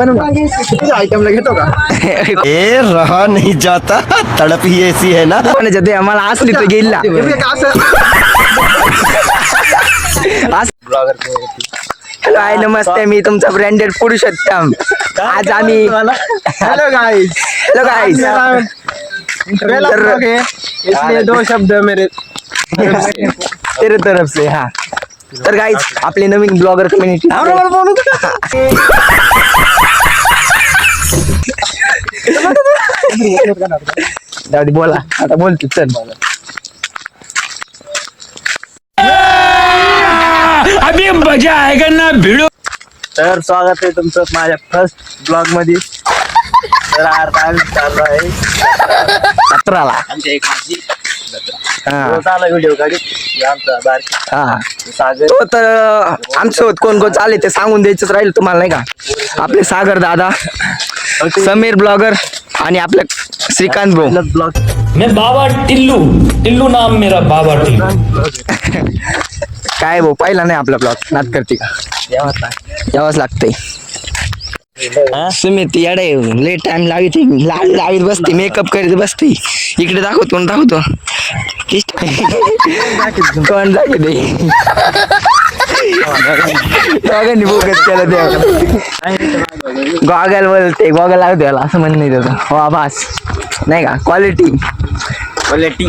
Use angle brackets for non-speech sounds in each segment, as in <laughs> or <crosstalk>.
आयटमला घेतो का ए रहा नहीं जाता। तड़प ही ऐसी है ना। म्हणायचं ते मला असली तर गेला हॅलो आहे नमस्ते मी तुमचा ब्रँडेड पुरुषोत्तम आज आम्ही हेलो गाइस। हॅलो गाईस तर- इसलिए दो शब्द मेरे। तेरे तरफ़ से हा। तर गाईज आपले नवीन ब्लॉगर कम्युनिटी <laughs> जाऊ दे बोला. आता बोलतो चल. अभी मजा आएगा ना भिड़ो। तर स्वागत आहे तुमचं माझ्या फर्स्ट ब्लॉगमध्ये. तर आता चाललो आहे. सतराला. हा. तो चालला व्हिडिओ काढीत. हे आमचा बारकी. हा. सागर. तो तर आमचं कोण कोण चालले ते सांगून द्यायचंच राहील तुम्हाला नाही का? आपले सागर दादा समीर ब्लॉगर आणि आपलं श्रीकांत भाऊ. ब्लॉग. मैं बाबा टिल्लू. टिल्लू नाम मेरा बाबा टिल्लू. <laughs> काय भाऊ पाहिला नाही आपला ब्लॉग? नात करते का? यावंच लागतंय. सुमित येडे लय टाइम लावित. लावीत बसते. मेकअप करीत बसते. इकडे दाखवतो आणि दाखवतो. कोण दाखवते दोघांनी बोगस केलं ते गॉगल बोलते. गॉगल लावते त्याला. असं म्हणणं नाही त्याचं. हो आभास नाही का? क्वालिटी क्वालिटी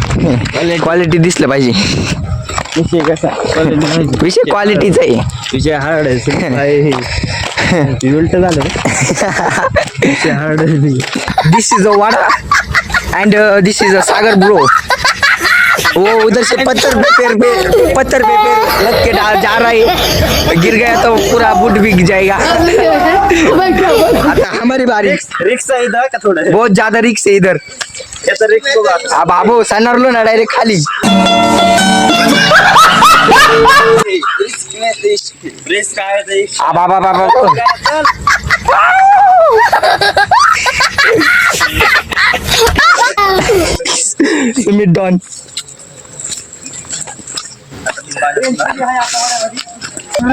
क्वालिटी दिसलं पाहिजे. विषय कसा? विषय क्वालिटीचा आहे. विषय हार्ड आहे. <laughs> उलट झालं this is a wada and this is a Sagar bro वो उधर से पत्थर पे पैर पे पत्थर पे पैर लग के डाल जा रहा है। गिर गया तो पूरा बुट बिक जाएगा। आता <laughs> हमारी बारी। रिक्स आहे इथं का थोडं। बहुत ज़्यादा रिक्स है इधर। अब बाबू सनरलो ना डायरेक्ट खाली। रिक्स काय आहे ते?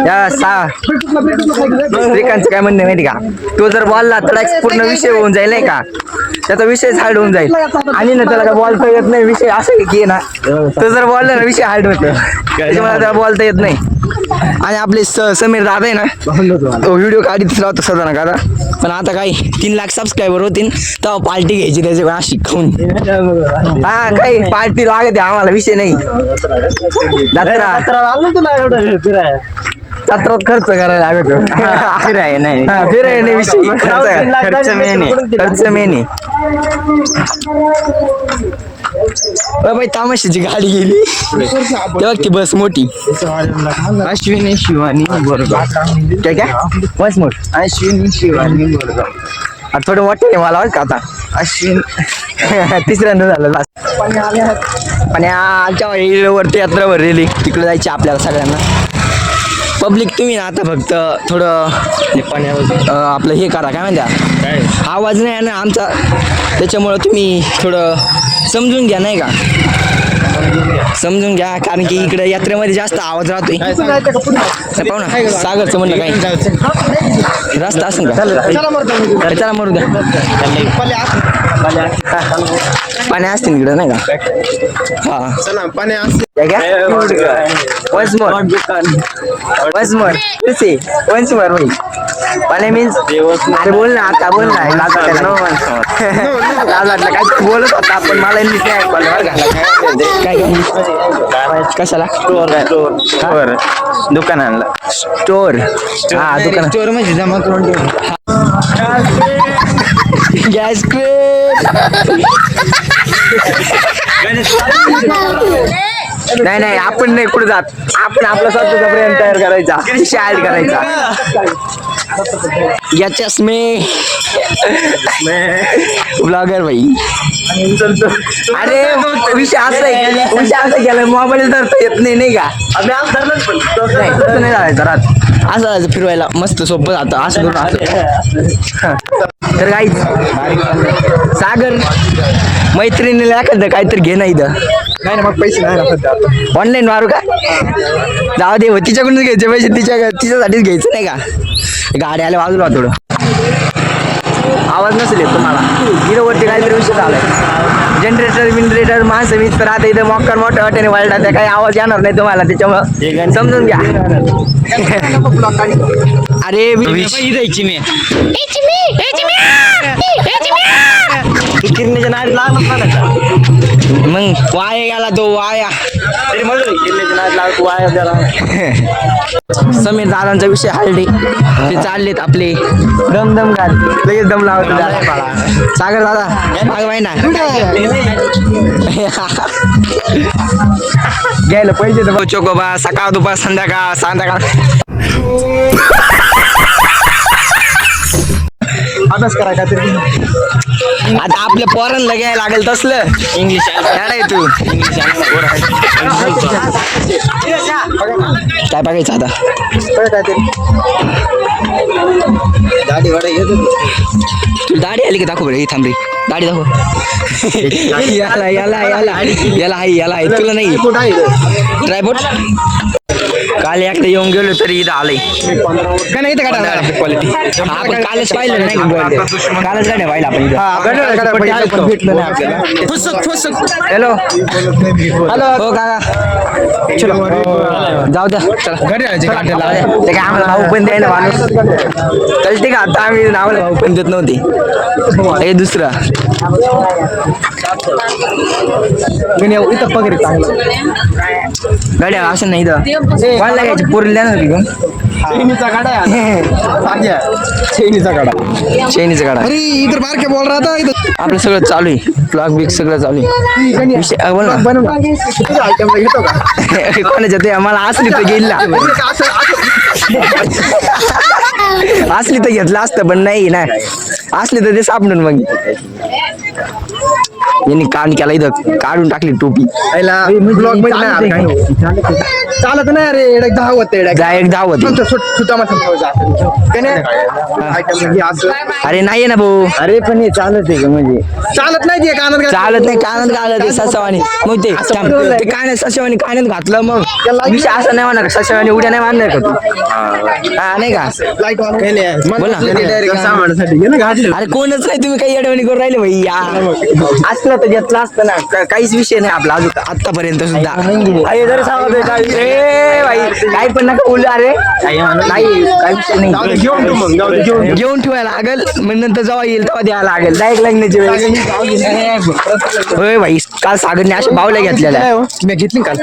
या सा श्रीकांतचं काय म्हणणं माहिती का? तो जर बॉलला तर पूर्ण विषय होऊन जाईल नाही का? त्याचा विषय हार्ड होऊन जाईल. आणि ना त्याला काय बॉलता येत नाही विषय असं की ना तो जर बॉलला ना विषय हार्ड होतो. त्याच्यामुळे त्याला तर येत नाही. आणि आपले समीर दादा आहे ना तो व्हिडिओ काढीत राहतो सदा ना काढा पण आता काय तीन लाख सबस्क्रायबर होतील तेव्हा पार्टी घ्यायची त्याच्या अशी खाऊन. हा काही पार्टी लागते आम्हाला विषय नाही. जत्रात खर्च करायला लागतो <laughs> फिराय नाही हा, फिरायला नाही <laughs> विषय. खर्च आहे. खर्च मेन आहे बाई तामाशीची गाडी गेली. तेव्हा ती बस मोठी. अश्विनी शिवानी बोरगाव काय काय? बस मोठ. अश्विनी शिवानी आता थोडं मोठं आहे मला वाटतं आता. अश्विन. <laughs> तिसऱ्यांदा झालं last. पण या आमच्या वरती यात्रा भरलेली. तिकडे जायची आपल्याला सगळ्यांना. पब्लिक तुम्ही ना आता फक्त थोडं आपलं हे करा काय म्हणत्या आवाज नाही आहे ना आमचा. त्याच्यामुळं तुम्ही थोडं समजून घ्या नाही का? समजून घ्या कारण की इकडे यात्रेमध्ये जास्त आवाज राहतोय. नाही, पाहू ना सागरचं म्हणणं काय? रस्ता असेल का? चला मरू द्या. पाणी असते इकडे नाही का? हा. चला पाणी असते काय काय वन्स मोर वन्स मोर तुझे वन्स मोर भाई पाणी मीन्स अरे बोल ना आता बोल ना. लाज वाटते ना. लाज वाटलं काय बोलत होता. आपण मला नीट नाही ऐकलं बरं? काय कशाला? स्टोर दुकान आणलं स्टोर हा दुकान. स्टोर म्हणजे जमा करून गॅस नाही नाही आपण नाही कुठे जात? आपण आपला स्वतःचा ब्रँड तयार करायचा. ऍड करायचा. याच्यास मी ब्लॉगर भाई अरे विषय असं आहे विषय असं केला मोबाईल तर येत नाही नाही का? नाही जायचं रात असं फिरवायला मस्त सोपं जातं असं करून असं. तर काही सागर मैत्रिणीला एखादं काहीतरी घे ना इथं नाही ना मग पैसे नाही आता ऑनलाईन मारू का जाऊ दे हो, तिच्याकडूनच घ्यायचे पैसे तिच्या तिच्यासाठीच घ्यायचं नाही का गाडी आल्या बाजूला थोडं आवाज नसेल येत तुम्हाला इथं वरती काहीतरी विषय झालाय जनरेटर बिनरेटर माणसं मीच तर आता इथं मॉकर मोठ्या वाट्याने वळतात त्या काही आवाज येणार नाही तुम्हाला त्याच्यामुळं समजून घ्या अरे मी तू किरण्याच्या नाद लागणार ना का मग वाया गेला तो वाया. तरी म्हणलं लागत वाया समीर दादांचा विषय हल्ली ते चाललेत आपले. दम दम घाल लगेच दम लावत. सागर दादा माग माही ना? घ्यायला पैसे तर चोकोबा सकाळ दुपार संध्याकाळ संध्याकाळ अभ्यास करा का तरी? आता आपल्या पोरांना घ्यायला लागेल तसलं. इंग्लिश आहे तू. काय बघायचं आता? काय गाडी वाडा घेतो तुला दाढी आली का? दाखव बरं. ही थांब रे. दाढी दाखव. <laughs> याला याला याला. याला आहे याला आहे. तुला नाही. ट्रायपोर्ट? काल एकदा येऊन गेलो तरी इथं आलंय. का नाही इथं गाड्या क्वालिटी आपण कालच पाहिलं नाही का quality? कालच गाड्या पाहिलं आपण इथं. भेटलं नाही आपल्याला. हॅलो. हॅलो. हो काका. चलो. जाऊ द्या. चला. घरी आणायची गाड्या जाऊ द्या. ते काय आम्हाला भाऊ पण द्याय ना माणूस. कळते का? आता आम्ही नावाला भाऊ पण देत नव्हते. हे दुसरं. इथं पगरी चांगलं. गाड्या असं नाही इथं. कोणाला घ्यायची पोरीला द्या ना तिकडून चैनीचा गाडा आहे चैनीचा गाडा. चैनीचं गाडा. अरे इधर बार क्या बोल रहा था इधर आपलं सगळं चालू आहे. ब्लॉग बिग सगळं चालू आहे. बोल <laughs> कोणाच्या ते? मला असली तर घेईल ना. <laughs> असली तर घेतलं असतं पण नाही ना. असली तर ते सापडून मग. यांनी कान केला इथं काढून टाकली टोपी. मध्ये नाही. नाही. चालत नाही अरे एक दहा होते धावत सुद्धा अरे नाही ना भाऊ. अरे पण हे चालत आहे का म्हणजे? चालत नाही ते कानात चालत नाही कानात घालत ते ससावानी. मग ते कानात ससावानी कानात घातलं मग विषय असं नाही म्हणणार ससावानी उड्या नाही मारणार का तू? हा नाही का? आहे. बोल. अरे कोणच नाही तुम्ही काही अडवणी करून राहिले भाई या. असलं तर घेतलं असतं ना. का- काहीच विषय नाही आपला अजून. आतापर्यंत सुद्धा. आई जरी सांगत आहे काय- ए काही पण नका बोलू अरे. नाही काही विषय जाऊ दे, नाही घेऊन ठेव मग, जाऊ दे, घेऊन ठेव. घेऊन ठेवायला लागेल. मग नंतर जेव्हा येईल तेव्हा द्यायला लागेल. डायरेक्ट लग्नाची वेळ होय भाई काल सागरने अशा बावल्या घेतलेल्या. हो? मी घेतली काल.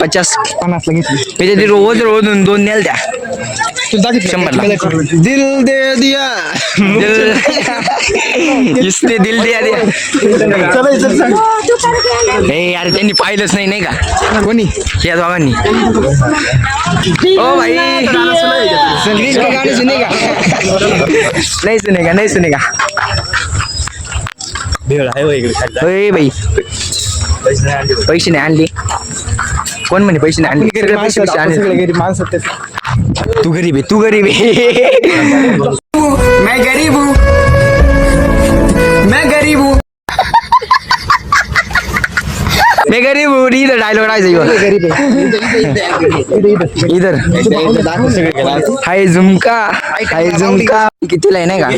पचास. पन्नासला घेतली. मी ते रोज रोज दोन- दोन नेल त्या तुला दाखवते. शंभरला. दिल दे दिया दिल इसने दिल दिया दिया चला चल चल हे यार त्यांनी पाहिलंच नाही नाही का? कोणी या दोघांनी ओ भाई। संगीत के गाणे सुनेगा। नाही सुनेगा नाही सुनेगा। भेळ आहे हो इकडे खाली. होय भाई। पैसे नाही आणले. पैसे नाही आणले कोण म्हणे पैसे नाही आणले गरीब सगळे माणसं पैसे पैसे आपण सगळे आणले गरीब माणसं आहेत ते. तू गरीब आहे तू गरीब आहे मैं गरीब हूँ। मैं गरीब हूँ। मैं गरीब हूँ इधर डायलॉग राहायचं गरीब आहे. इथं- इथं- इधर इथं दाखव सगळे गेला. हाय झुमका। हाय झुमका। कितीला आहे नाही का